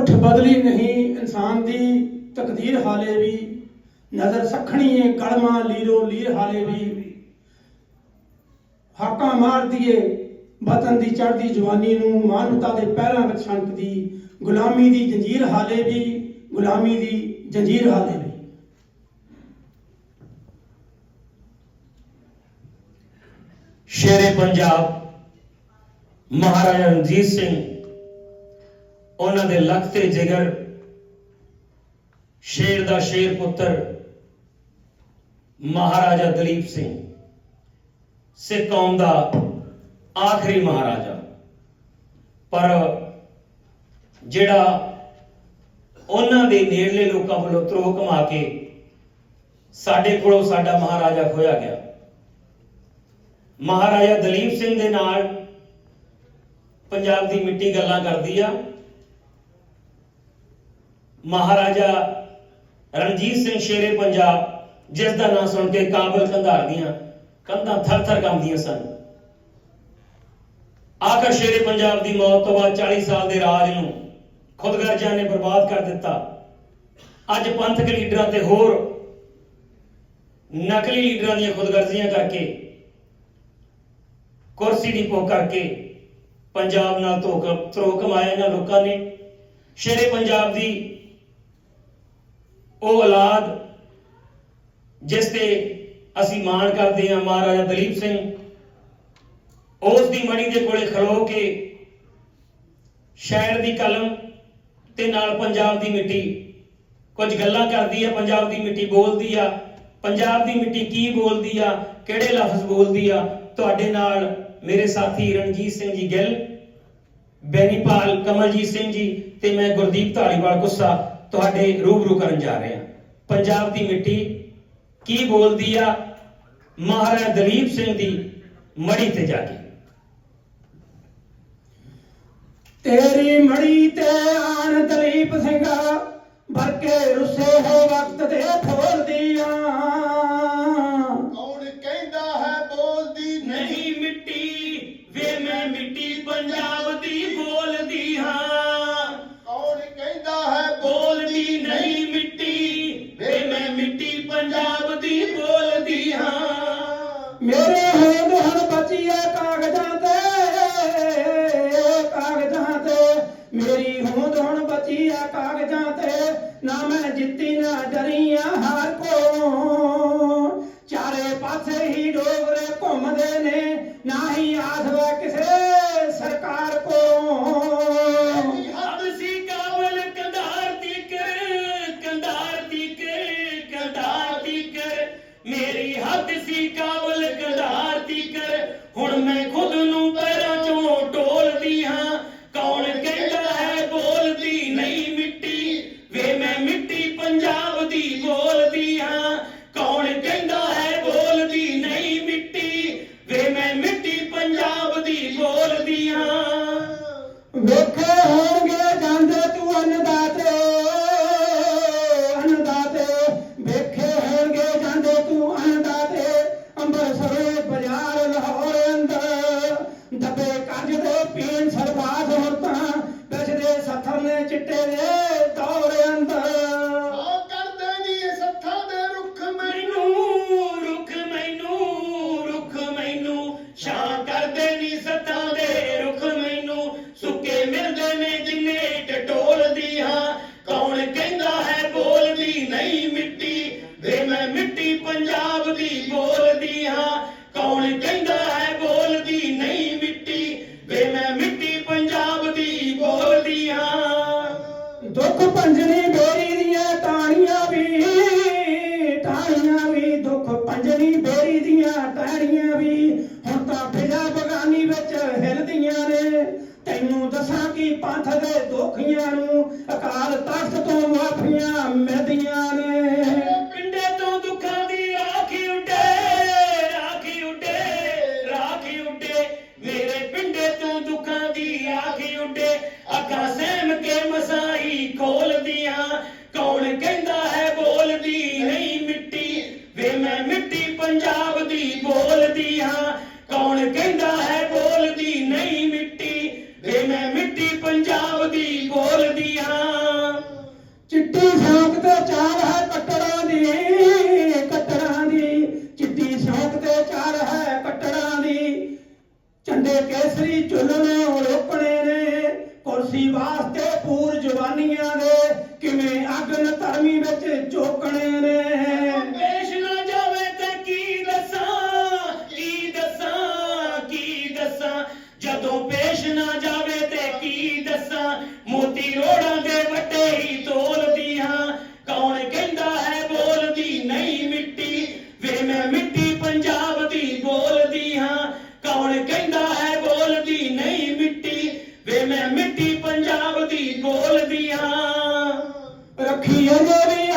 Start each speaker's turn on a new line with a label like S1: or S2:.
S1: ਉਠ ਬਦਲੀ ਨਹੀਂ, ਇਨਸਾਨ ਦੀ ਤਕਦੀਰ ਹਾਲੇ ਵੀ। ਨਜ਼ਰ ਸਖਣੀ ਏ ਕਲਮਾ ਲੀਰੋ ਲੀਰ ਹਾਲੇ ਵੀ। ਹਾਕਾਂ ਮਾਰਦੀ ਏ ਵਤਨ ਦੀ ਚੜ੍ਹਦੀ ਜਵਾਨੀ ਨੂੰ, ਮਾਨਵਤਾ ਦੇ ਪੈਰਾਂ ਵਿੱਚ ਛਣਕਦੀ, ਗੁਲਾਮੀ ਦੀ ਜੰਜੀਰ ਹਾਲੇ ਵੀ, ਗੁਲਾਮੀ ਦੀ ਜੰਜੀਰ ਹਾਲੇ ਵੀ।
S2: ਸ਼ੇਰੇ ਪੰਜਾਬ, ਮਹਾਰਾਜਾ ਰਣਜੀਤ ਸਿੰਘ ਉਹਨਾਂ ਦੇ ਲੱਕ ਤੇ ਜਿਗਰ, ਸ਼ੇਰ ਦਾ ਸ਼ੇਰ ਪੁੱਤਰ ਮਹਾਰਾਜਾ ਦਲੀਪ ਸਿੰਘ, ਸਿੱਖ ਕੌਮ ਦਾ ਆਖਰੀ ਮਹਾਰਾਜਾ। ਪਰ ਜਿਹੜਾ ਉਹਨਾਂ ਦੇ ਨੇੜਲੇ ਲੋਕਾਂ ਵੱਲੋਂ ਤਰੋਹ ਕਮਾ ਕੇ ਸਾਡੇ ਕੋਲੋਂ ਸਾਡਾ ਮਹਾਰਾਜਾ ਖੋਇਆ ਗਿਆ। ਮਹਾਰਾਜਾ ਦਲੀਪ ਸਿੰਘ ਦੇ ਨਾਲ ਪੰਜਾਬ ਦੀ ਮਿੱਟੀ ਗੱਲਾਂ ਕਰਦੀ ਆ। ਮਹਾਰਾਜਾ ਰਣਜੀਤ ਸਿੰਘ ਸ਼ੇਰੇ ਪੰਜਾਬ, ਜਿਸ ਦਾ ਨਾਮ ਸੁਣ ਕੇ ਕਾਬਲ ਕੰਧਾਰ ਦੀਆਂ ਕੰਧਾਂ ਥਰ-ਥਰ ਕੰਬਦੀਆਂ ਸਨ। ਆਖਰ ਸ਼ੇਰੇ ਪੰਜਾਬ ਦੀ ਮੌਤ ਤੋਂ ਬਾਅਦ 40 ਸਾਲ ਦੇ ਰਾਜ ਨੂੰ ਖੁਦਗਰਜ਼ਾਂ ਨੇ ਬਰਬਾਦ ਕਰ ਦਿੱਤਾ। ਅੱਜ ਪੰਥਕ ਲੀਡਰਾਂ ਤੇ ਹੋਰ ਨਕਲੀ ਲੀਡਰਾਂ ਦੀਆਂ ਖੁਦਗਰਜ਼ੀਆਂ ਕਰਕੇ, ਕੁਰਸੀ ਦੀ ਭੁੱਖ ਕਰਕੇ ਪੰਜਾਬ ਨਾਲ ਧੋਖ ਧਰੋ ਕਮਾਇਆ ਇਹਨਾਂ ਲੋਕਾਂ ਨੇ। ਸ਼ੇਰੇ ਪੰਜਾਬ ਦੀ ਉਹ ਔਲਾਦ ਜਿਸ ਤੇ ਅਸੀਂ ਮਾਣ ਕਰਦੇ ਹਾਂ, ਮਹਾਰਾਜਾ ਦਲੀਪ ਸਿੰਘ, ਉਸ ਦੀ ਮਣੀ ਦੇ ਕੋਲੇ ਖਲੋ ਕੇ ਸ਼ਾਇਰ ਦੀ ਕਲਮ ਤੇ ਨਾਲ ਪੰਜਾਬ ਦੀ ਮਿੱਟੀ, ਕੁਝ ਗੱਲਾਂ ਕਰਦੀ ਆ, ਪੰਜਾਬ ਦੀ ਮਿੱਟੀ ਬੋਲਦੀ ਆ, ਪੰਜਾਬ ਦੀ ਮਿੱਟੀ ਕੀ ਬੋਲਦੀ ਆ, ਕਿਹੜੇ ਲਫ਼ਜ਼ ਬੋਲਦੀ ਆ, ਤੁਹਾਡੇ ਨਾਲ ਮੇਰੇ ਸਾਥੀ ਰਣਜੀਤ ਸਿੰਘ ਜੀ ਗਿੱਲ, ਬੈਨੀਪਾਲ ਕਮਲਜੀਤ ਸਿੰਘ ਜੀ ਤੇ ਮੈਂ ਗੁਰਦੀਪ ਢਾਲੀਵਾਲ ਗੁੱਸਾ ਤੁਹਾਡੇ ਰੂਬਰੂ ਕਰਨ ਜਾ ਰਹੇ ਹਾਂ। ਪੰਜਾਬ ਦੀ ਮਿੱਟੀ ਕੀ ਬੋਲਦੀ ਆ? ਮਹਾਰਾਜਾ ਦਲੀਪ ਸਿੰਘ ਦੀ ਮੜੀ ਤੇ ਜਾ ਕੇ।
S1: ਤੇਰੀ ਮੜੀ ਤੇ ਆਣ ਦਲੀਪ ਸਿੰਘਾ, ਵਰਕੇ ਰੁੱਸੇ ਹੋ ਵਕਤ ਦੇ ਪਾਸੇ ਹੀ ਡੋਗਰੇ ਘੁੰਮਦੇ ਨੇ। ਨਾ ਹੀ ਆਸ ਵਾ ਕਿਸੇ ਸਰਕਾਰ ਕੋ
S2: ਹੱਦ ਸੀ ਕਾਬਲ ਕੰਧਾਰ ਦੀ ਕੰਧਾਰ ਦੀ ਕੰਧਾਰ ਦੀ ਮੇਰੀ ਹੱਦ ਸੀ ਕਾਬਲ
S1: ਵੇਖੇ ਹੋਣਗੇ ਜਾਂਦੇ ਤੂੰ ਅੰਨਦਾਤੇ ਅੰਨਦਾਤੇ। ਵੇਖੇ ਹੋਣਗੇ ਜਾਂਦੇ ਤੂੰ ਅੰਨਦਾਤੇ, ਅੰਮ੍ਰਿਤਸਰ ਬਾਜ਼ਾਰ ਲਾਹੌਰ ਅੰਦਰ। ਦੱਬੇ ਕੰਜ ਦੇ ਪੀਣ ਸਰਬਾਦ ਹੁਣ ਤਾਂ ਪਿਛਦੇ ਸੱਥਰ ਨੇ ਚਿੱਟੇ ਦੇ ਦੌਰ ਅੰਦਰ।
S3: ਆ ਕਰਦੇ ਨੀ ਇਹ
S2: ਮਿੱਟੀ ਪੰਜਾਬ ਦੀ ਬੋਲਦੀ ਹਾਂ। ਕੌਣ ਕਹਿੰਦਾ ਹੈ ਬੋਲਦੀ ਨਹੀਂ ਮਿੱਟੀ? ਵੇ ਮੈਂ ਮਿੱਟੀ ਪੰਜਾਬ ਦੀ ਬੋਲਦੀ ਹਾਂ।
S1: ਦੁੱਖ ਪੰਜਣੀ ਬੇਰੀ ਦੀਆਂ ਟਾਣੀਆਂ ਵੀ ਟਾਣੀਆਂ ਵੀ। ਦੁੱਖ ਪੰਜਣੀ ਬੇਰੀ ਦੀਆਂ ਟਾਣੀਆਂ ਵੀ। ਹੁਣ ਤਾਂ ਫਿਜ਼ਾ ਬਗਾਨੀ ਵਿੱਚ ਹਿਲਦੀਆਂ ਨੇ। ਤੈਨੂੰ ਦੱਸਾਂ ਕਿ ਪੰਥ ਦੇ ਦੋਖੀਆਂ ਨੂੰ ਅਕਾਲ ਤਖਤ ਤੋਂ ਮਾਫੀਆਂ ਮਿਲਦੀਆਂ aquela cena. ਵਿੱਚ ਝੋਕਣੇ ਨੇ।
S2: ਪੇਸ਼ ਨਾ ਜਾਵੇ ਤੇ ਕੀ ਦੱਸਾਂ ਕੀ ਦੱਸਾਂ ਕੀ ਦੱਸਾਂ? ਜਦੋਂ ਪੇਸ਼ ਨਾ ਜਾਵੇ ਤੇ ਕੀ ਦੱਸਾਂ? ਮੋਤੀ ਰੋੜਾਂ ਦੇ ਵੱਡੇ ਹੀ ਤੋਲਦੀਆਂ। ਕੌਣ ਕਹਿੰਦਾ ਹੈ ਬੋਲਦੀ ਨਹੀਂ ਮਿੱਟੀ? ਵੇ ਮੈਂ ਮਿੱਟੀ ਪੰਜਾਬ ਦੀ ਬੋਲਦੀ ਹਾਂ ਕੌਣ ਕਹਿੰਦਾ ਹੈ ਬੋਲਦੀ ਨਹੀਂ ਮਿੱਟੀ? ਵੇ ਮੈਂ ਮਿੱਟੀ ਪੰਜਾਬ ਦੀ ਬੋਲਦੀ ਹਾਂ
S1: ਰੱਖੀ ਅਜੇ